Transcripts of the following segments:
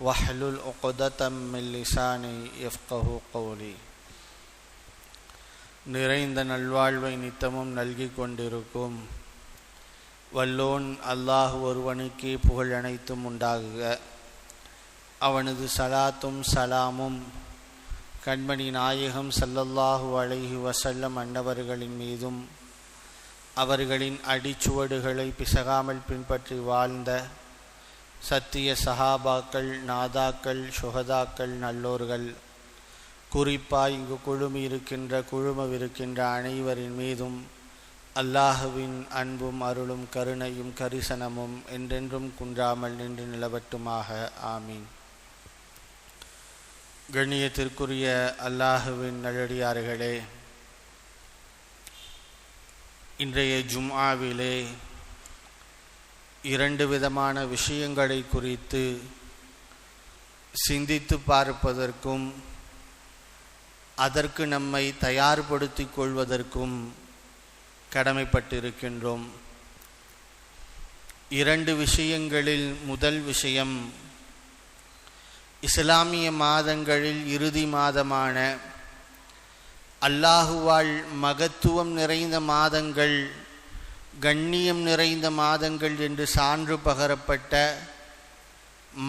واحلل عقدة من لساني يفقه قولي நிறைந்த நல்வாழ்வை நித்தமும் நல்கிக் கொண்டிருக்கும் வல்லோன் அல்லாஹ் ஒருவனுக்கே புகழ் அனைத்தும் உண்டாகுக அவனது சலாத்தும் சலாமும் கண்மணி நாயகம் சல்லல்லாஹு அலைஹி வசல்லம் அன்னவர்களின் மீதும் அவர்களின் அடிச்சுவடுகளை பிசகாமல் பின்பற்றி வாழ்ந்த சத்திய சஹாபாக்கள் நாதாக்கள் சுகதாக்கள் நல்லோர்கள். குறிப்பாய் இங்கு குழுமி இருக்கின்ற குழுமவிருக்கின்ற அனைவரின் மீதும் அல்லாஹுவின் அன்பும் அருளும் கருணையும் கரிசனமும் என்றென்றும் குன்றாமல் நின்று நிலவட்டுமாக. ஆமீன். கண்ணியத்திற்குரிய அல்லாஹுவின் நல்லடியார்களே இன்றைய ஜும்ஆவிலே இரண்டு விதமான விஷயங்களை குறித்து சிந்தித்து பார்ப்பதற்கும் அதற்கு நம்மை தயார்படுத்தி கொள்வதற்கும் கடமைப்பட்டிருக்கின்றோம். இரண்டு விஷயங்களில் முதல் விஷயம் இஸ்லாமிய மாதங்களில் இறுதி மாதமான அல்லாஹுவால் மகத்துவம் நிறைந்த மாதங்கள் கண்ணியம் நிறைந்த மாதங்கள் என்று சான்று பகரப்பட்ட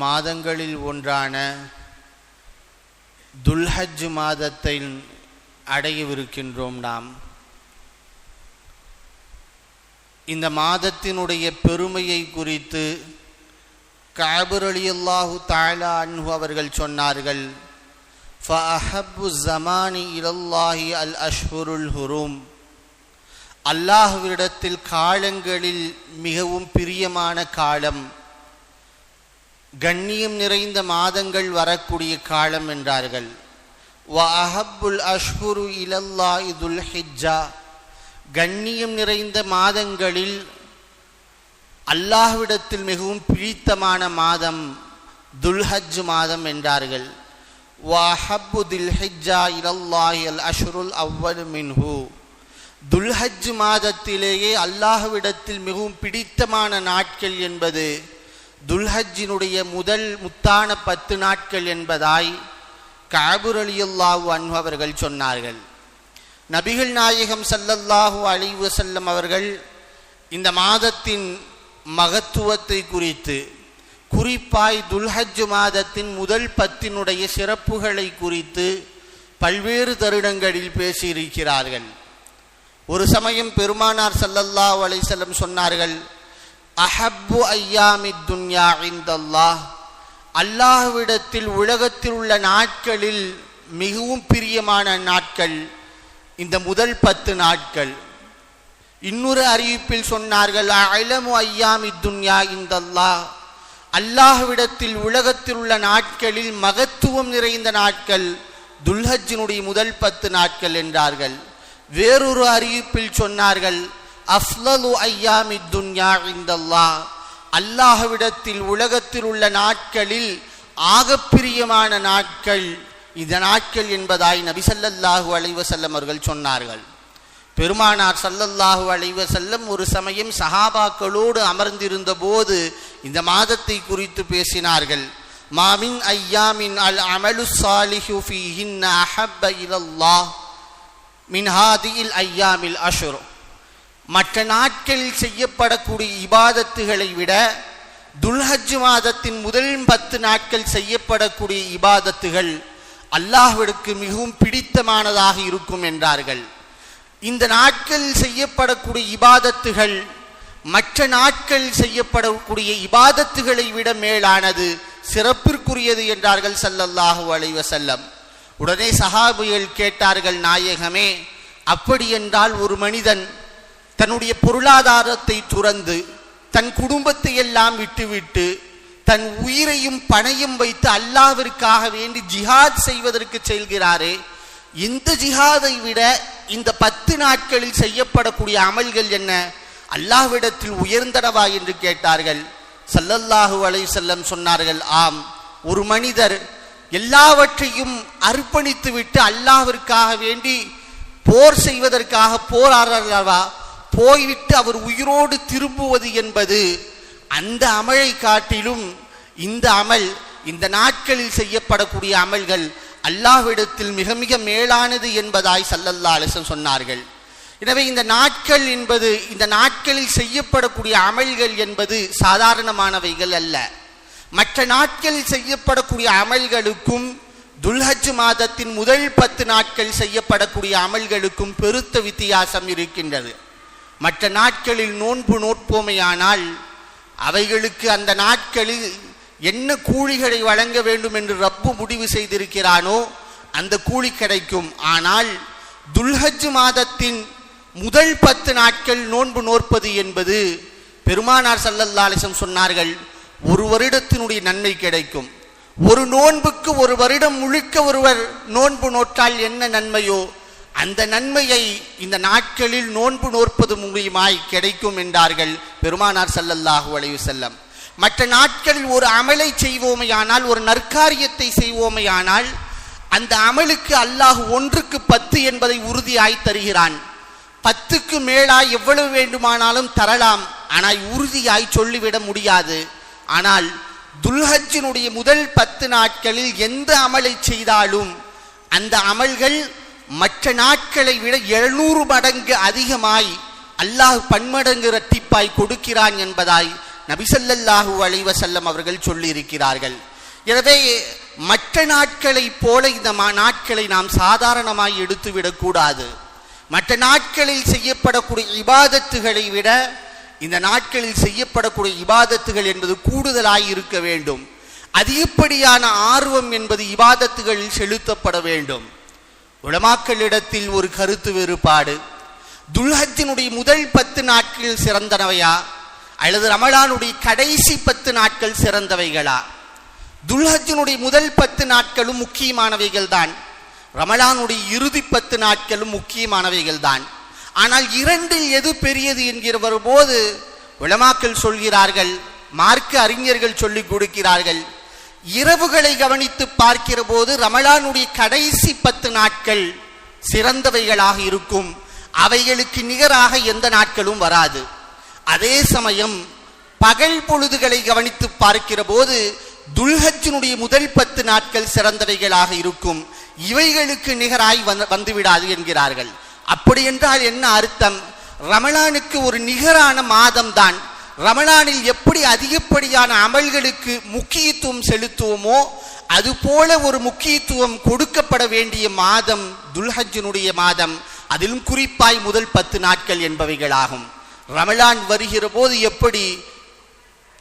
மாதங்களில் ஒன்றான துல்ஹஜ் மாதத்தை அடையவிருக்கின்றோம் நாம். இந்த மாதத்தினுடைய பெருமையை குறித்து காபுர் அலி அல்லாஹு தாலா அன்ஹு அவர்கள் சொன்னார்கள் ஃபஹபு ஜமானி இலல்லாஹி அல் அஷ்ஹுருல் ஹுரூம். அல்லாஹுவிடத்தில் காலங்களில் மிகவும் பிரியமான காலம் கண்ணியம் நிறைந்த மாதங்கள் வரக்கூடிய காலம் என்றார்கள். வ அஹப்புல் அஷ்ஹுரு இலல்லா இதுல் ஹிஜ்ஜா கண்ணியம் நிறைந்த மாதங்களில் அல்லாஹ்விடத்தில் மிகவும் பிடித்தமான மாதம் துல்ஹஜ் மாதம் என்றார்கள். வாஹப்பு தில் ஹிஜ்ஜா இலல்லாஹி அல் அஷ்ருல் அவ்வல் மின்ஹூ துல்ஹஜ் மாதத்திலேயே அல்லாஹ்விடத்தில் மிகவும் பிடித்தமான நாட்கள் என்பது துல்ஹஜ்ஜினுடைய முதல் முத்தான பத்து நாட்கள் என்பதாய் காபுர் அலியுல்லாஹு அன்பு அவர்கள் சொன்னார்கள். நபிகள் நாயகம் சல்லல்லாஹு அலி செல்லம் அவர்கள் இந்த மாதத்தின் மகத்துவத்தை குறித்து குறிப்பாய் துல்ஹஜ் மாதத்தின் முதல் பத்தினுடைய சிறப்புகளை குறித்து பல்வேறு தருணங்களில் பேசியிருக்கிறார்கள். ஒரு சமயம் பெருமானார் சல்லல்லா அலைசல்லம் சொன்னார்கள் அஹப்பு ஐயாமி துன்யா இந்தல்லாஹ் அல்லாஹ்விடத்தில் உலகத்தில் உள்ள நாட்களில் மிகவும் பிரியமான நாட்கள் இந்த முதல் பத்து நாட்கள். இன்னொரு அறிவிப்பில் சொன்னார்கள் அழமு ஐயாமி துன்யா இந்தல்லா அல்லாஹ்விடத்தில் உலகத்தில் உள்ள நாட்களில் மகத்துவம் நிறைந்த நாட்கள் துல்ஹஜினுடைய முதல் பத்து நாட்கள் என்றார்கள். வேறொரு அறிவிப்பில் சொன்னார்கள் அஃலலு ஐயாமி துன்யா இந்தல்லா. அல்லாஹ்விடத்தில் உலகத்தில் உள்ள நாட்களில் ஆகப்பிரியமான நாட்கள் இந்த நாட்கள் என்பதாய் நபிசல்லாஹூ அலைவசல்லம் அவர்கள் சொன்னார்கள். பெருமானார் சல்லல்லாஹு அலைவசல்லம் ஒரு சமயம் சஹாபாக்களோடு அமர்ந்திருந்த போது இந்த மாதத்தை குறித்து பேசினார்கள். மாமின் ஐயாமின் அல் அமலு சாலிஹு ஃபீஹின் அஹப்ப இலல்லாஹ். மின்ஹாதியில் ஐயாமில் அஷுர் மற்ற நாட்களில் செய்யப்படக்கூடிய இபாதத்துகளை விட துல்ஹஜ் மாதத்தின் முதல் பத்து நாட்கள் செய்யப்படக்கூடிய இபாதத்துகள் அல்லாஹ்விற்கு மிகவும் பிடித்தமானதாக இருக்கும் என்றார்கள் இந்த நாட்கள் செய்யப்படக்கூடிய இபாதத்துகள் மற்ற நாட்கள் செய்யப்படக்கூடிய இபாதத்துகளை விட மேலானது சிறப்பிற்குரியது என்றார்கள் சல்லல்லாஹு அலைவசல்லம் உடனே சஹாபிகள் கேட்டார்கள் நாயகமே அப்படி என்றால் ஒரு மனிதன் தன்னுடைய பொருளாதாரத்தை துறந்து தன் குடும்பத்தை எல்லாம் விட்டுவிட்டு தன் உயிரையும் பணையும் வைத்து அல்லாவிற்காக வேண்டி ஜிஹாத் செய்வதற்கு செல்கிறாரே இந்த ஜிஹாதை விட இந்த பத்து நாட்களில் செய்யப்படக்கூடிய அமல்கள் என்ன? அல்லாஹ்விடத்தில் உயர்ந்தனவா என்று கேட்டார்கள். சல்லல்லாஹு அலை செல்லம் சொன்னார்கள் ஆம் ஒரு மனிதர் எல்லாவற்றையும் அர்ப்பணித்து விட்டு அல்லாவிற்காக வேண்டி போர் செய்வதற்காக போராடுறவா? போய்விட்டு அவர் உயிரோடு திரும்புவது என்பது அந்த அமலை காட்டிலும் இந்த அமல் இந்த நாட்களில் செய்யப்படக்கூடிய அமல்கள் அல்லாஹ்விடத்தில் மிக மிக மேலானது என்பதாய் சல்லல்லா அலிசன் சொன்னார்கள். எனவே இந்த நாட்கள் என்பது இந்த நாட்களில் செய்யப்படக்கூடிய அமல்கள் என்பது சாதாரணமானவைகள் அல்ல. மற்ற நாட்களில் செய்யப்படக்கூடிய அமல்களுக்கும் துல்ஹஜ் மாதத்தின் முதல் பத்து நாட்கள் செய்யப்படக்கூடிய அமல்களுக்கும் பெருத்த வித்தியாசம் இருக்கின்றது. மற்ற நாட்களில் நோன்பு நோட்போமையானால் அவைகளுக்கு அந்த நாட்களில் என்ன கூலிகளை வழங்க வேண்டும் என்று ரப்பு முடிவு செய்திருக்கிறானோ அந்த கூலி கிடைக்கும். ஆனால் துல்ஹஜ் மாதத்தின் முதல் பத்து நாட்கள் நோன்பு நோற்பது என்பது பெருமானார் சல்லல்லா சொன்னார்கள் ஒரு வருடத்தினுடைய நன்மை கிடைக்கும். ஒரு நோன்புக்கு ஒரு வருடம் முழுக்க ஒருவர் நோன்பு நோற்றால் என்ன நன்மையோ அந்த நன்மையை இந்த நாட்களில் நோன்பு நோற்பது மூலியமாய் கிடைக்கும் என்றார்கள் பெருமானார் சல்லல்லாஹு வளைவு செல்லம் மற்ற நாட்களில் ஒரு அமலை செய்வோமையானால் ஒரு நற்காரியத்தை செய்வோமையானால் அந்த அமலுக்கு அல்லாஹ் ஒன்றுக்கு பத்து என்பதை உறுதியாய் தருகிறான். பத்துக்கு மேலாய் எவ்வளவு வேண்டுமானாலும் தரலாம். ஆனால் உறுதியாய் சொல்லிவிட முடியாது. ஆனால் துல்ஹஜினுடைய முதல் பத்து நாட்களில் எந்த அமலை செய்தாலும் அந்த அமல்கள் மற்ற நாட்களை விட எழுநூறு மடங்கு அதிகமாய் அல்லாஹ் பன்மடங்கு இரட்டிப்பாய் கொடுக்கிறான் என்பதாய் நபிசல்லாஹூ அலைவசல்லம் அவர்கள் சொல்லியிருக்கிறார்கள். எனவே மற்ற நாட்களைப் போல இந்த மா- நாட்களை நாம் சாதாரணமாய் எடுத்துவிடக்கூடாது. மற்ற நாட்களில் செய்யப்படக்கூடிய இபாதத்துகளை விட இந்த நாட்களில் செய்யப்படக்கூடிய இபாதத்துகள் என்பது கூடுதலாய் இருக்க வேண்டும். அதிகப்படியான ஆர்வம் என்பது இபாதத்துகளில் செலுத்தப்பட வேண்டும். உலமாக்களிடத்தில் ஒரு கருத்து வேறுபாடு. துல்ஹத்தினுடைய முதல் பத்து நாட்கள் சிறந்தனவையா அல்லது ரமலானுடைய கடைசி பத்து நாட்கள் சிறந்தவைகளா? துல்ஹஜினுடைய முதல் பத்து நாட்களும் முக்கியமானவைகள் தான் ரமலானுடைய இறுதி பத்து நாட்களும் முக்கியமானவைகள் தான் ஆனால் இரண்டில் எது பெரியது என்கிற போது உளமாக்கல் சொல்கிறார்கள் மார்க்க அறிஞர்கள் சொல்லிக் கொடுக்கிறார்கள். இரவுகளை கவனித்து பார்க்கிற போது ரமலானுடைய கடைசி பத்து நாட்கள் சிறந்தவைகளாக இருக்கும். அவைகளுக்கு நிகராக எந்த நாட்களும் வராது. அதே சமயம் பகல் பொழுதுகளை கவனித்து பார்க்கிற போது துல்ஹஜினுடைய முதல் பத்து நாட்கள் சிறந்தவைகளாக இருக்கும். இவைகளுக்கு நிகராய் வந்து- வந்துவிடாது என்கிறார்கள். அப்படி என்றால் என்ன அர்த்தம்? ரமலானுக்கு ஒரு நிகரான மாதம் தான் ரமலானில் எப்படி அதிகப்படியான அமல்களுக்கு முக்கியத்துவம் செலுத்துவோமோ அதுபோல ஒரு முக்கியத்துவம் கொடுக்கப்பட வேண்டிய மாதம் துல்ஹஜினுடைய மாதம். அதிலும் குறிப்பாய் முதல் பத்து நாட்கள் என்பவைகளாகும். ரமலான் வருகிற போது எப்படி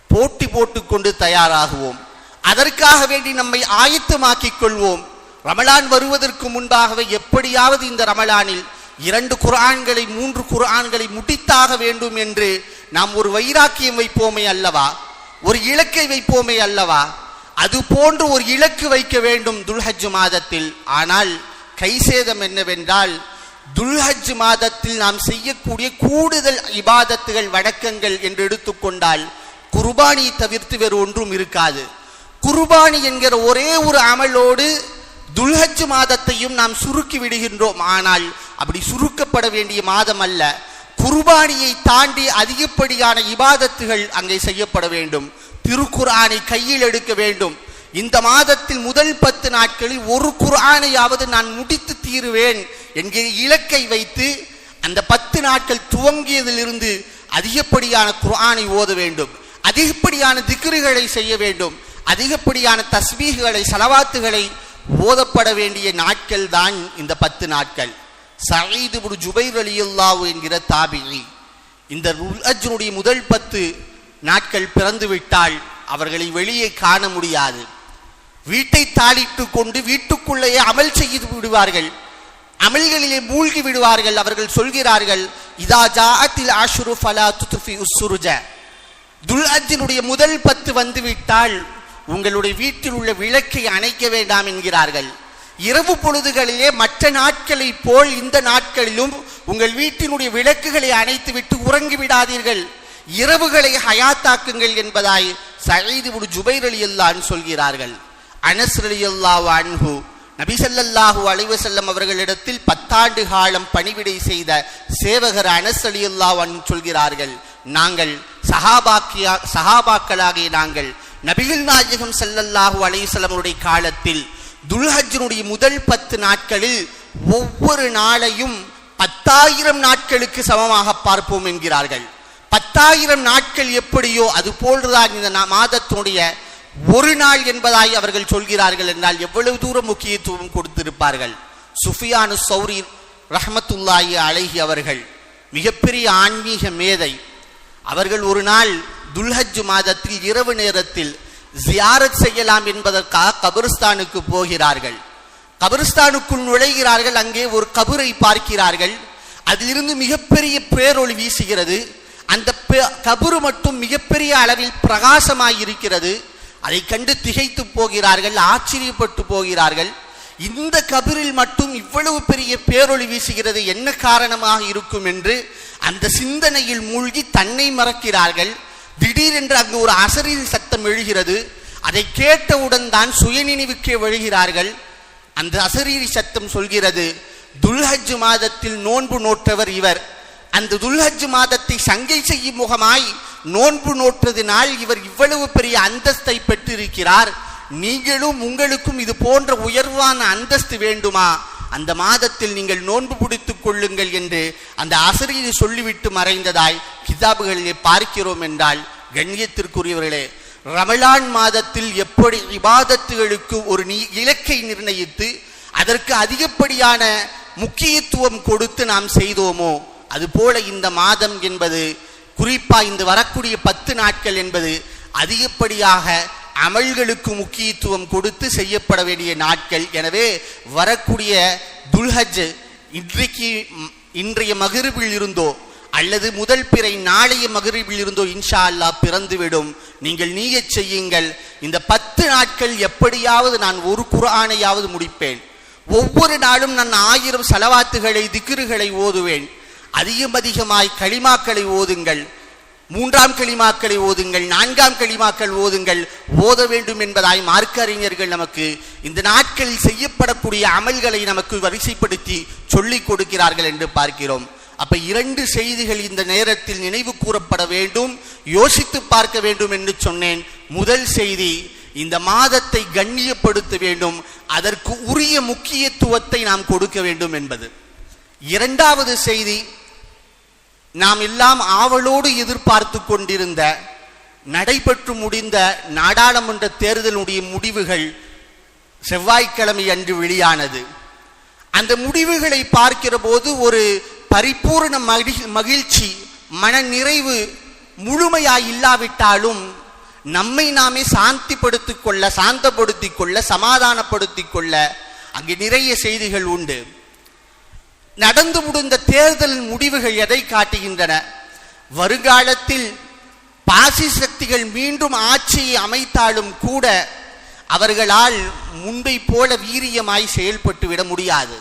போட்டி போட்டுக்கொண்டு தயாராகுவோம்? அதற்காக வேண்டி நம்மை ஆயத்தமாக்கிக் கொள்வோம். ரமலான் வருவதற்கு முன்பாகவே எப்படியாவது இந்த ரமலானில் இரண்டு குரான்களை மூன்று குர்ஆன்களை முடித்தாக வேண்டும் என்று நாம் ஒரு வைராக்கியம் வைப்போமே அல்லவா? ஒரு இலக்கை வைப்போமே அல்லவா? அது போன்று ஒரு இலக்கு வைக்க வேண்டும் துல்ஹஜ் மாதத்தில். ஆனால் கைசேதம் என்னவென்றால் துல்ஹஜ் மாதத்தில் நாம் செய்யக்கூடிய கூடுதல் இபாதத்துகள் வணக்கங்கள் என்று எடுத்துக்கொண்டால் குர்பானியை தவிர்த்து வேறு ஒன்றும் இருக்காது. குர்பானி என்கிற ஒரே ஒரு அமலோடு துல்ஹஜ் மாதத்தையும் நாம் சுருக்கி விடுகின்றோம். ஆனால் அப்படி சுருக்கப்பட வேண்டிய மாதம் அல்ல. குர்பானியை தாண்டி அதிகப்படியான இபாதத்துகள் அங்கே செய்யப்பட வேண்டும். திருக்குர்ஆனை கையில் எடுக்க வேண்டும். இந்த மாதத்தில் முதல் பத்து நாட்களில் ஒரு குர்ஆனையாவது நான் முடித்து தீருவேன் என்கிற இலக்கை வைத்து அந்த பத்து நாட்கள் துவங்கியதிலிருந்து அதிகப்படியான குர்ஆனை ஓத வேண்டும். அதிகப்படியான திக்ருகளை செய்ய வேண்டும். அதிகப்படியான தஸ்மீகளை சலவாத்துகளை ஓதப்பட வேண்டிய நாட்கள் தான் இந்த பத்து நாட்கள். சயீது புடு ஜுபைர் அலியுல்லாவு என்கிற தாபிகி இந்த ருல்அஜ்னுடைய முதல் பத்து நாட்கள் பிறந்து விட்டால் அவர்களை வெளியே காண முடியாது. வீட்டை தாளிட்டு கொண்டு வீட்டுக்குள்ளேயே அமல் செய்து விடுவார்கள். அமல்களிலே மூழ்கி விடுவார்கள் அவர்கள் சொல்கிறார்கள் இதா ஜாஅத்தில் ஆஷுரு ஃபலா துத்ஃபி உஸ்ஸுருஜ. துல்அஜினுடைய முதல் பத்து வந்து விட்டால் உங்களுடைய வீட்டில் உள்ள விளக்கை அணைக்க வேண்டாம் என்கிறார்கள். இரவு பொழுதுகளிலே மற்ற நாட்களைப் போல் இந்த நாட்களிலும் உங்கள் வீட்டினுடைய விளக்குகளை அணைத்து விட்டு உறங்கி விடாதீர்கள். இரவுகளை ஹயாத்தாக்குங்கள் என்பதாய் சயீது ஒரு ஜுபைர் அலி சொல்கிறார்கள். அனஸ் ரலியல்லாஹு அன்ஹு நபி அலைவசல்லம் அவர்களிடத்தில் பத்தாண்டு காலம் பணிவிடை செய்த சேவகர் அனஸ் அலி அன்ஹு சொல்கிறார்கள். நாங்கள் சஹாபாக்கியா சஹாபாக்களாகிய நாங்கள் நபிகள் நாயகம் செல்லல்லாஹு அலைஹி காலத்தில் துல்ஹஜனுடைய முதல் பத்து நாட்களில் ஒவ்வொரு நாளையும் பத்தாயிரம் நாட்களுக்கு சமமாக பார்ப்போம் என்கிறார்கள். பத்தாயிரம் நாட்கள் எப்படியோ அது போன்றுதான் இந்த மாதத்தினுடைய ஒரு நாள் என்பதாய் அவர்கள் சொல்கிறார்கள் என்றால் எவ்வளவு தூரம் முக்கியத்துவம் கொடுத்திருப்பார்கள். சுஃபியானு சௌரி ரஹமத்துல்லாயி அழகி அவர்கள் மிகப்பெரிய ஆன்மீக மேதை. அவர்கள் ஒரு நாள் துல்ஹஜ் மாதத்தில் இரவு நேரத்தில் ஜியாரத் செய்யலாம் என்பதற்காக கபிரிஸ்தானுக்கு போகிறார்கள். கபிரிஸ்தானுக்குள் நுழைகிறார்கள் அங்கே ஒரு கபரை பார்க்கிறார்கள். அதிலிருந்து மிகப்பெரிய பேரொளி வீசுகிறது. அந்த பே- கபரு மட்டும் மிகப்பெரிய அளவில் பிரகாசமாய் இருக்கிறது. அதை கண்டு திகைத்து போகிறார்கள் ஆச்சரியப்பட்டு போகிறார்கள். இந்த கபிரில் மட்டும் இவ்வளவு பெரிய பேரொளி வீசுகிறது என்ன காரணமாக இருக்கும் என்று அந்த சிந்தனையில் மூழ்கி தன்னை மறக்கிறார்கள். திடீரென்று அங்கு ஒரு அசரின் சத்தம் எழுகிறது. அதை கேட்டவுடன் தான் சுயநினைவுக்கே வழுகிறார்கள். அந்த அசரீரி சத்தம் சொல்கிறது துல்ஹஜ் மாதத்தில் நோன்பு நோற்றவர் இவர். அந்த துல்ஹஜ் மாதத்தை சங்கை செய்யும் முகமாய் நோன்பு நோற்றதினால் இவர் இவ்வளவு பெரிய அந்தஸ்தை பெற்றிருக்கிறார். நீங்களும் உங்களுக்கும் இது போன்ற உயர்வான அந்தஸ்து வேண்டுமா? அந்த மாதத்தில் நீங்கள் நோன்பு பிடித்துக் கொள்ளுங்கள் என்று அந்த ஆசிரியரை சொல்லிவிட்டு மறைந்ததாய் கிதாபுகளிலே பார்க்கிறோம் என்றால் கண்ணியத்திற்குரியவர்களே ரமலான் மாதத்தில் எப்படி இபாதத்துகளுக்கு ஒரு நீ- இலக்கை நிர்ணயித்து அதற்கு அதிகப்படியான முக்கியத்துவம் கொடுத்து நாம் செய்தோமோ அதுபோல இந்த மாதம் என்பது குறிப்பாக இந்த வரக்கூடிய பத்து நாட்கள் என்பது அதிகப்படியாக அமல்களுக்கு முக்கியத்துவம் கொடுத்து செய்யப்பட வேண்டிய நாட்கள். எனவே வரக்கூடிய துல்ஹஜ் இன்றைக்கு இன்றைய மகிழ்வில் இருந்தோ அல்லது முதல் பிறை நாளைய மகிழ்வில் இருந்தோ இன்ஷா அல்லாஹ் பிறந்துவிடும். நீங்கள் நீய செய்யுங்கள். இந்த பத்து நாட்கள் எப்படியாவது நான் ஒரு குரானையாவது முடிப்பேன். ஒவ்வொரு நாளும் நான் ஆயிரம் செலவாத்துகளை திக்ருகளை ஓதுவேன். அதிகம் அதிகமாய் களிமாக்களை ஓதுங்கள். மூன்றாம் களிமாக்களை ஓதுங்கள் நான்காம் களிமாக்கள் ஓதுங்கள் ஓத வேண்டும் என்பதாய் மார்க்க அறிஞர்கள் நமக்கு இந்த நாட்களில் செய்யப்படக்கூடிய அமல்களை நமக்கு வரிசைப்படுத்தி சொல்லிக் கொடுக்கிறார்கள் என்று பார்க்கிறோம். அப்ப இரண்டு செய்திகள் இந்த நேரத்தில் நினைவு கூறப்பட வேண்டும் யோசித்து பார்க்க வேண்டும் என்று சொன்னேன். முதல் செய்தி இந்த மாதத்தை கண்ணியப்படுத்த வேண்டும் அதற்கு உரிய முக்கியத்துவத்தை நாம் கொடுக்க வேண்டும் என்பது. இரண்டாவது செய்தி நாம் எல்லாம் ஆவலோடு எதிர்பார்த்து கொண்டிருந்த நடைபெற்று முடிந்த நாடாளுமன்ற தேர்தலுடைய முடிவுகள் செவ்வாய்க்கிழமை அன்று வெளியானது. அந்த முடிவுகளை பார்க்கிற போது ஒரு பரிபூர்ண மகி- மகிழ்ச்சி மன நிறைவு முழுமையாய் இல்லாவிட்டாலும் நம்மை நாமே சாந்திப்படுத்திக் கொள்ள சாந்தப்படுத்திக் கொள்ள சமாதானப்படுத்திக் கொள்ள அங்கே நிறைய செய்திகள் உண்டு. நடந்து முடிந்த தேர்தல் முடிவுகள் எதை காட்டுகின்றன? வருங்காலத்தில் பாசி சக்திகள் மீண்டும் ஆட்சியை அமைத்தாலும் கூட அவர்களால் முன்பை போல வீரியமாய் செயல்பட்டு விட முடியாது.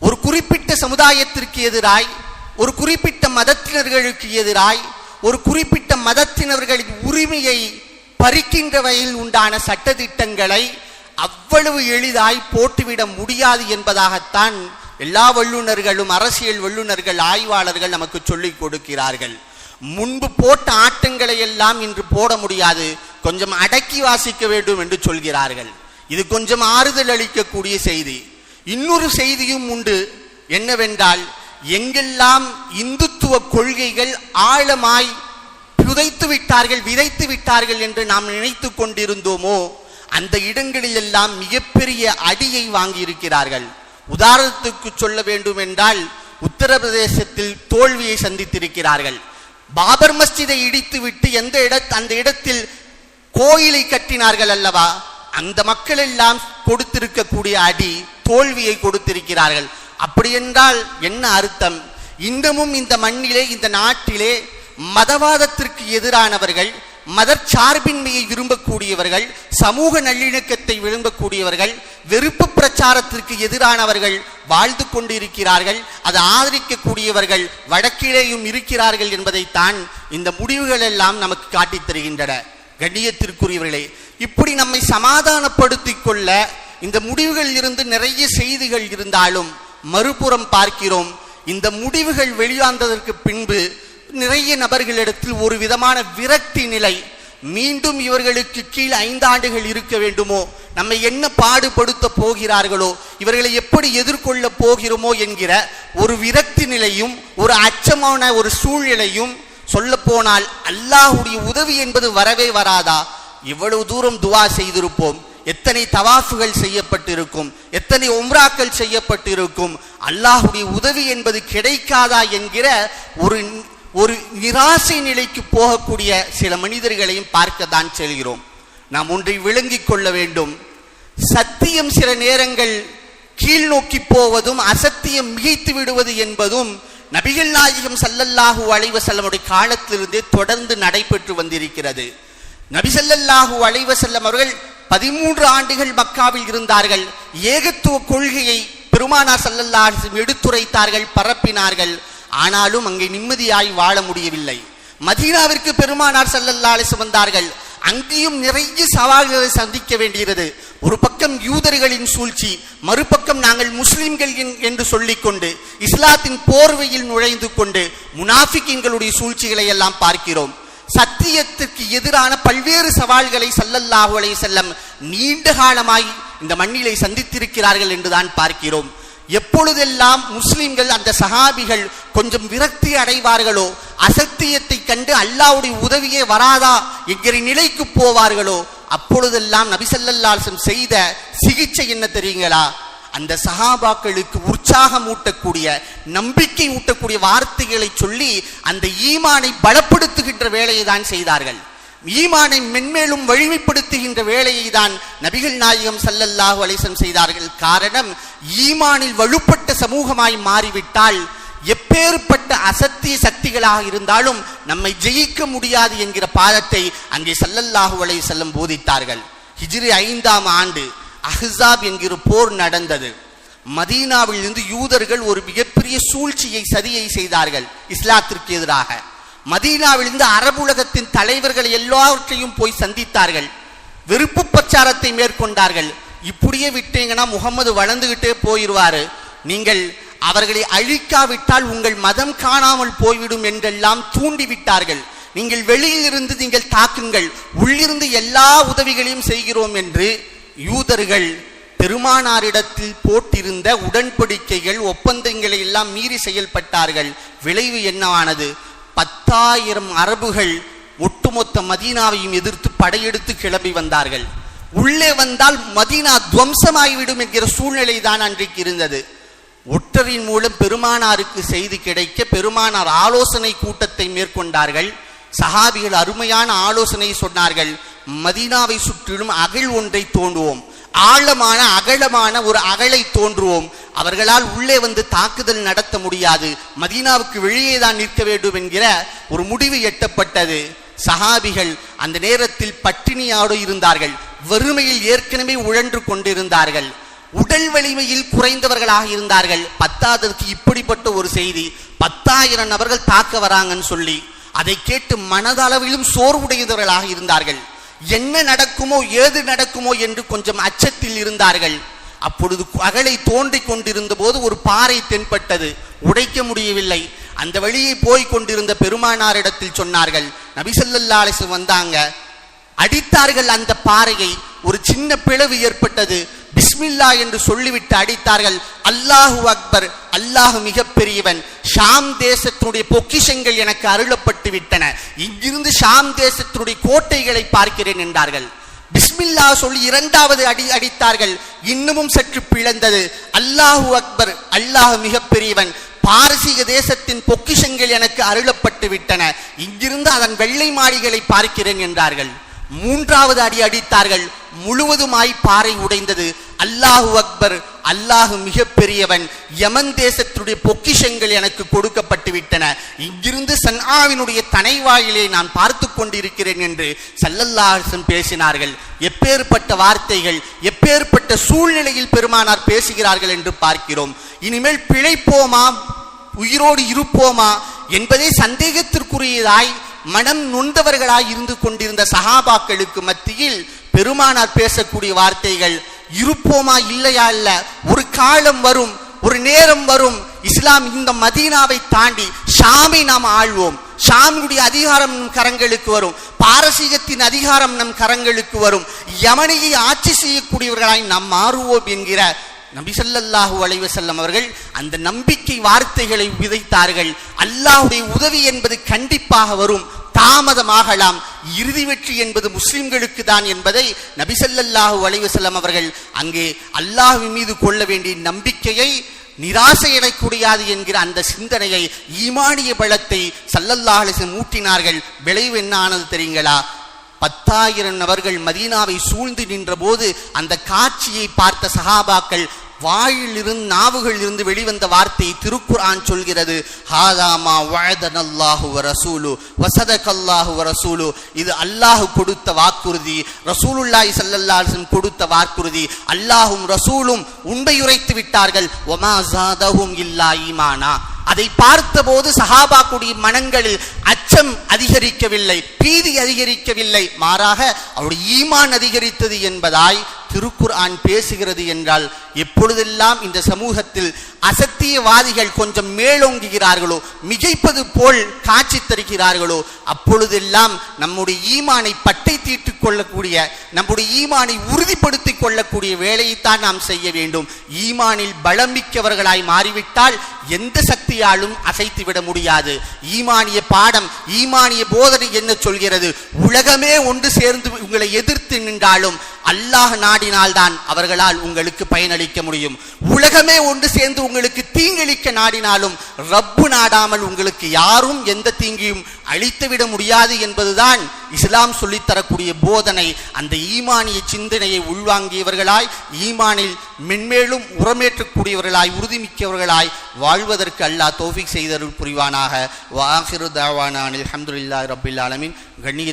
ஒரு குறிப்பிட்ட சமுதாயத்திற்கு எதிராய் ஒரு குறிப்பிட்ட மதத்தினர்களுக்கு எதிராய் ஒரு குறிப்பிட்ட மதத்தினர்களின் உரிமையை பறிக்கின்ற வகையில் உண்டான சட்டதிட்டங்களை அவ்வளவு எளிதாய் போட்டுவிட முடியாது என்பதாகத்தான் எல்லா வல்லுநர்களும் அரசியல் வல்லுநர்கள் ஆய்வாளர்கள் நமக்கு சொல்லிக் கொடுக்கிறார்கள். முன்பு போட்ட ஆட்டங்களை எல்லாம் இன்று போட முடியாது. கொஞ்சம் அடக்கி வாசிக்க வேண்டும் என்று சொல்கிறார்கள். இது கொஞ்சம் ஆறுதல் அளிக்கக்கூடிய செய்தி. இன்னொரு செய்தியும் உண்டு. என்னவென்றால் எங்கெல்லாம் இந்துத்துவ கொள்கைகள் ஆழமாய் புதைத்து விட்டார்கள் விதைத்து விட்டார்கள் என்று நாம் நினைத்து கொண்டிருந்தோமோ அந்த இடங்களில் எல்லாம் மிகப்பெரிய அடியை வாங்கி இருக்கிறார்கள் உதாரணத்துக்கு சொல்ல வேண்டும் என்றால் உத்தரப்பிரதேசத்தில் தோல்வியை சந்தித்திருக்கிறார்கள். பாபர் மஸ்ஜிதை இடித்துவிட்டு எந்த இட அந்த இடத்தில் கோயிலை கட்டினார்கள் அல்லவா? அந்த மக்கள் எல்லாம் கொடுத்திருக்கக்கூடிய அடி தோல்வியை கொடுத்திருக்கிறார்கள். அப்படி என்றால் என்ன அர்த்தம்? இன்னமும் இந்த மண்ணிலே இந்த நாட்டிலே மதவாதத்திற்கு எதிரானவர்கள் மதச்சார்பின்மையை விரும்பக்கூடியவர்கள் சமூக நல்லிணக்கத்தை விரும்பக்கூடியவர்கள் வெறுப்பு பிரச்சாரத்திற்கு எதிரானவர்கள் வாழ்ந்து கொண்டிருக்கிறார்கள் அதை ஆதரிக்கக்கூடியவர்கள் வடக்கிலேயும் இருக்கிறார்கள் என்பதைத்தான் இந்த முடிவுகள் எல்லாம் நமக்கு காட்டித் தருகின்றன. கண்ணியத்திற்குரியவர்களே இப்படி நம்மை சமாதானப்படுத்திக் கொள்ள இந்த முடிவுகள் இருந்து நிறைய செய்திகள் இருந்தாலும் மறுபுறம் பார்க்கிறோம். இந்த முடிவுகள் வெளிவந்ததற்கு பின்பு நிறைய நபர்களிடத்தில் ஒரு விதமான விரக்தி நிலை. மீண்டும் இவர்களுக்கு கீழ் ஐந்தாண்டுகள் இருக்க வேண்டுமோ? நம்மை என்ன பாடுபடுத்த போகிறார்களோ? இவர்களை எப்படி எதிர்கொள்ள போகிறோமோ என்கிற ஒரு விரக்தி நிலையும் ஒரு அச்சமான ஒரு சூழ்நிலையும் சொல்ல போனால் அல்லாஹுடைய உதவி என்பது வரவே வராதா? இவ்வளவு தூரம் துவா செய்திருப்போம். எத்தனை தவாஃபுகள் செய்யப்பட்டிருக்கும்? எத்தனை உம்ராக்கள் செய்யப்பட்டிருக்கும்? அல்லாஹுடைய உதவி என்பது கிடைக்காதா என்கிற ஒரு ஒரு நிராசை நிலைக்கு போகக்கூடிய சில மனிதர்களையும் பார்க்கத்தான் செல்கிறோம். நாம் ஒன்றை விளங்கிக் கொள்ள வேண்டும். சத்தியம் சில நேரங்கள் கீழ் நோக்கி போவதும் அசத்தியம் மிகைத்து விடுவது என்பதும் நபிகள் நாயகம் சல்லல்லாஹு அலைவ செல்லமுடைய காலத்திலிருந்தே தொடர்ந்து நடைபெற்று வந்திருக்கிறது. நபி சல்லல்லாஹூ அலைவ செல்லம் அவர்கள் பதிமூன்று ஆண்டுகள் மக்காவில் இருந்தார்கள். ஏகத்துவ கொள்கையை பெருமானார் ஸல்லல்லாஹு எடுத்துரைத்தார்கள் பரப்பினார்கள். ஆனாலும் அங்கே நிம்மதியாய் வாழ முடியவில்லை. மதீனாவிற்கு பெருமானார் ஸல்லல்லாஹு அலைஹி வந்தார்கள். அங்கேயும் நிறைய சவால்களை சந்திக்க வேண்டியது ஒரு பக்கம் யூதர்களின் சூழ்ச்சி மறுபக்கம் நாங்கள் முஸ்லிம்கள் என்று சொல்லிக்கொண்டு இஸ்லாத்தின் போர்வையில் நுழைந்து கொண்டு முனாஃபிக்கின்களுடைய சூழ்ச்சிகளை எல்லாம் பார்க்கிறோம். சத்தியத்திற்கு எதிரான பல்வேறு சவால்களை சல்லல்லாஹு அலைஹி நீண்ட காலமாய் இந்த மண்ணிலை சந்தித்திருக்கிறார்கள் என்றுதான் பார்க்கிறோம். எப்பொழுதெல்லாம் முஸ்லிம்கள் அந்த சஹாபிகள் கொஞ்சம் விரக்தி அடைவார்களோ அசத்தியத்தை கண்டு அல்லாவுடைய உதவியே வராதா என்கிற நிலைக்கு போவார்களோ அப்பொழுதெல்லாம் நபிசல்லாசம் செய்த சிகிச்சை என்ன தெரியுங்களா? அந்த சஹாபாக்களுக்கு உற்சாகம் ஊட்டக்கூடிய நம்பிக்கை ஊட்டக்கூடிய வார்த்தைகளை சொல்லி அந்த ஈமானை பலப்படுத்துகின்ற வேலையை தான் செய்தார்கள். ஈமானை மென்மேலும் வலிமைப்படுத்துகின்ற வேலையை தான் நபிகள் நாயகம் சல்லல்லாஹு அலிசம் செய்தார்கள். காரணம் ஈமானில் வலுப்பட்ட சமூகமாய் மாறிவிட்டால் எப்பேற்பட்ட அசத்திய சக்திகளாக இருந்தாலும் நம்மை ஜெயிக்க முடியாது என்கிற பாதத்தை அங்கே சல்லல்லாஹு அலை செல்லும் போதித்தார்கள். ஹிஜ்ரி ஐந்தாம் ஆண்டு அஹ்சாப் என்கிற போர் நடந்தது. மதீனாவில் இருந்து யூதர்கள் ஒரு மிகப்பெரிய சூழ்ச்சியை சதியை செய்தார்கள் இஸ்லாத்திற்கு எதிராக. மதீனாவிலிருந்து அரபுலகத்தின் தலைவர்கள் எல்லாவற்றையும் போய் சந்தித்தார்கள். வெறுப்பு பிரச்சாரத்தை மேற்கொண்டார்கள். இப்படியே விட்டீங்கன்னா முகமது வளர்ந்துகிட்டே போயிடுவாரு நீங்கள் அவர்களை அழிக்காவிட்டால் உங்கள் மதம் காணாமல் போய்விடும் என்றெல்லாம் தூண்டிவிட்டார்கள். நீங்கள் வெளியிலிருந்து நீங்கள் தாக்குங்கள். உள்ளிருந்து எல்லா உதவிகளையும் செய்கிறோம் என்று யூதர்கள் பெருமானாரிடத்தில் போட்டிருந்த உடன்படிக்கைகள் ஒப்பந்தங்களை எல்லாம் மீறி செயல்பட்டார்கள். விளைவு என்னவானது? பத்தாயிரம் அரபுகள் ஒட்டுமொத்த மதீனாவையும் எதிர்த்து படையெடுத்து கிளம்பி வந்தார்கள். உள்ளே வந்தால் மதீனா துவம்சமாகிவிடும் என்கிற சூழ்நிலை தான் அன்றைக்கு இருந்தது. ஒற்றரின் மூலம் பெருமானாருக்கு செய்தி கிடைக்க பெருமானார் ஆலோசனை கூட்டத்தை மேற்கொண்டார்கள். சஹாபிகள் அருமையான ஆலோசனை சொன்னார்கள் மதீனாவை சுற்றிலும் அகழ் ஒன்றை தோண்டுவோம். ஆழமான அகலமான ஒரு அகலை தோன்றுவோம். அவர்களால் உள்ளே வந்து தாக்குதல் நடத்த முடியாது. மதீனாவுக்கு வெளியே தான் நிற்க வேண்டும் என்கிற ஒரு முடிவு எட்டப்பட்டது. சஹாபிகள் அந்த நேரத்தில் பட்டினியாடு இருந்தார்கள். வறுமையில் ஏற்கனவே உழன்று கொண்டிருந்தார்கள். உடல் வலிமையில் குறைந்தவர்களாக இருந்தார்கள். பத்தாததுக்கு இப்படிப்பட்ட ஒரு செய்தி பத்தாயிரம் நபர்கள் தாக்க வராங்கன்னு சொல்லி அதை கேட்டு மனதளவிலும் சோர்வுடையவர்களாக இருந்தார்கள். என்ன நடக்குமோ ஏது நடக்குமோ என்று கொஞ்சம் அச்சத்தில் இருந்தார்கள். அப்பொழுது அகலை தோன்றிக் கொண்டிருந்த போது ஒரு பாறை தென்பட்டது. உடைக்க முடியவில்லை. அந்த வழியை போய் கொண்டிருந்த பெருமானாரிடத்தில் சொன்னார்கள் நபிசல்லா அலிசு வந்தாங்க. அடித்தார்கள் அந்த பாறையை. ஒரு சின்ன பிளவு ஏற்பட்டது. பிஸ்மில்லா என்று சொல்லிவிட்டு அடித்தார்கள். அல்லாஹு அக்பர் அல்லாஹு மிகப்பெரியவன். ஷாம் தேசத்தினுடைய பொக்கிஷங்கள் எனக்கு அருளப்பட்டு விட்டன. இங்கிருந்து ஷாம் தேசத்தினுடைய கோட்டைகளை பார்க்கிறேன் என்றார்கள். பிஸ்மில்லா சொல்லி இரண்டாவது அடி அடித்தார்கள். இன்னமும் சற்று பிளந்தது. அல்லாஹு அக்பர் அல்லாஹ் மிகப்பெரியவன். பாரசீக தேசத்தின் பொக்கிஷங்கள் எனக்கு அருளப்பட்டு விட்டன. இங்கிருந்து அதன் வெள்ளை மாடிகளை பார்க்கிறேன் என்றார்கள். மூன்றாவது அடி அடித்தார்கள். முழுவதுமாய் பாறை உடைந்தது. அல்லாஹு அக்பர் அல்லாஹு மிகப்பெரியவன். யமன் தேசத்துடைய பொக்கிஷங்கள் எனக்கு கொடுக்கப்பட்டு விட்டன இங்கிருந்து சன்ஆவினுடைய தனைவாயிலே நான் பார்த்து கொண்டிருக்கிறேன் என்று சல்லல்லாஹன் பேசினார்கள். எப்பேற்பட்ட வார்த்தைகள் எப்பேற்பட்ட சூழ்நிலையில் பெருமானார் பேசுகிறார்கள் என்று பார்க்கிறோம். இனிமேல் பிழைப்போமா? உயிரோடு இருப்போமா? என்பதே சந்தேகத்திற்குரியதாய் மனம் நொந்தவர்களாய் இருந்து கொண்டிருந்த சகாபாக்களுக்கு மத்தியில் பெருமானார் பேசக்கூடிய வார்த்தைகள் இருப்போமா இல்லையா இல்ல ஒரு காலம் வரும் ஒரு நேரம் வரும். இஸ்லாம் இந்த மதீனாவை தாண்டி ஷாமை நாம் ஆழ்வோம் ஷாமுடைய அதிகாரம் நம் கரங்களுக்கு வரும். பாரசீகத்தின் அதிகாரம் நம் கரங்களுக்கு வரும். யமனையை ஆட்சி செய்யக்கூடியவர்களாய் நாம் மாறுவோம் என்கிற நபி ஸல்லல்லாஹு அலைஹி அவர்கள் அந்த நம்பிக்கை வார்த்தைகளை விதைத்தார்கள். அல்லாஹ்வுடைய உதவி என்பது கண்டிப்பாக வரும். தாமதமாகலாம். இறுதி வெற்றி என்பது முஸ்லிம்களுக்கு தான் என்பதை நபி ஸல்லல்லாஹு அலைஹி அவர்கள் அங்கே அல்லாஹ்வின் மீது கொள்ள வேண்டிய நம்பிக்கையை நிராசையடைக்கூடியாது என்கிற அந்த சிந்தனையை ஈமானிய பலத்தை சல்லல்லாஹு ஊட்டினார்கள். விளைவு என்ன ஆனது தெரியுங்களா? பத்தாயிரம் நபர்கள் மதீனாவை சூழ்ந்து நின்ற போது அந்த காட்சியை பார்த்த சஹாபாக்கள் வாயிலிருந்து நாவுகளில் இருந்து வெளிவந்த வார்த்தை திருக்குரான் சொல்கிறது ஹாதாமா வஅதனல்லாஹு அல்லாஹு ரசூலு வசதக் அல்லாஹு ரசூலு. இது அல்லாஹ் கொடுத்த வாக்குறுதி ரசூலுல்லாஹி ஸல்லல்லாஹு கொடுத்த வாக்குறுதி. அல்லாஹும் ரசூலும் உண்மையுரைத்து விட்டார்கள் ஒமா ஜாதஹும் இல்லா ஈமானா. அதை பார்த்தபோது சஹாபாக்குடைய மனங்களில் அச்சம் அதிகரிக்கவில்லை பீதி அதிகரிக்கவில்லை. மாறாக அவருடைய ஈமான் அதிகரித்தது என்பதாய் திருக்குர்ஆன் பேசுகிறது என்றால் எப்பொழுதெல்லாம் இந்த சமூகத்தில் அசத்தியவாதிகள் கொஞ்சம் மேலோங்குகிறார்களோ மிகைப்பது போல் காட்சி தருகிறார்களோ அப்பொழுதெல்லாம் நம்முடைய ஈமானை பட்டை தீட்டுக் கொள்ளக்கூடிய நம்முடைய ஈமானை உறுதிப்படுத்திக் கொள்ளக்கூடிய வேலையைத்தான் நாம் செய்ய வேண்டும். ஈமானில் பலமிக்கவர்களாய் மாறிவிட்டால் எந்த சக்தியாலும் அசைத்து விட முடியாது. ஈமானிய பாடம் ஈமானிய போதனை என்ன சொல்கிறது? உலகமே ஒன்று சேர்ந்து உங்களை எதிர்த்து நின்றாலும் அல்லாஹ் நாடினால்தான் அவர்களால் உங்களுக்கு பயனளிக்க முடியும். உலகமே ஒன்று சேர்ந்து உங்களுக்கு தீங்கிழிக்க நாடினாலும் ரப்பு நாடாமல் உங்களுக்கு யாரும் எந்த தீங்கியும் அழித்துவிட முடியாது என்பதுதான் இஸ்லாம் சொல்லித்தரக்கூடிய போதனை. அந்த ஈமானிய சிந்தனையை உள்வாங்கியவர்களாய் ஈமானில் மென்மேலும் உரமேற்றக்கூடியவர்களாய் உறுதிமிக்கவர்களாய் வாழ்வதற்கு அல்லாஹ் தோஃபிக் செய்தருள் புரிவானாக. வாஹிரு தாவானில் அஹமதுல்லா ரபில் ஆலமின். கண்ணிய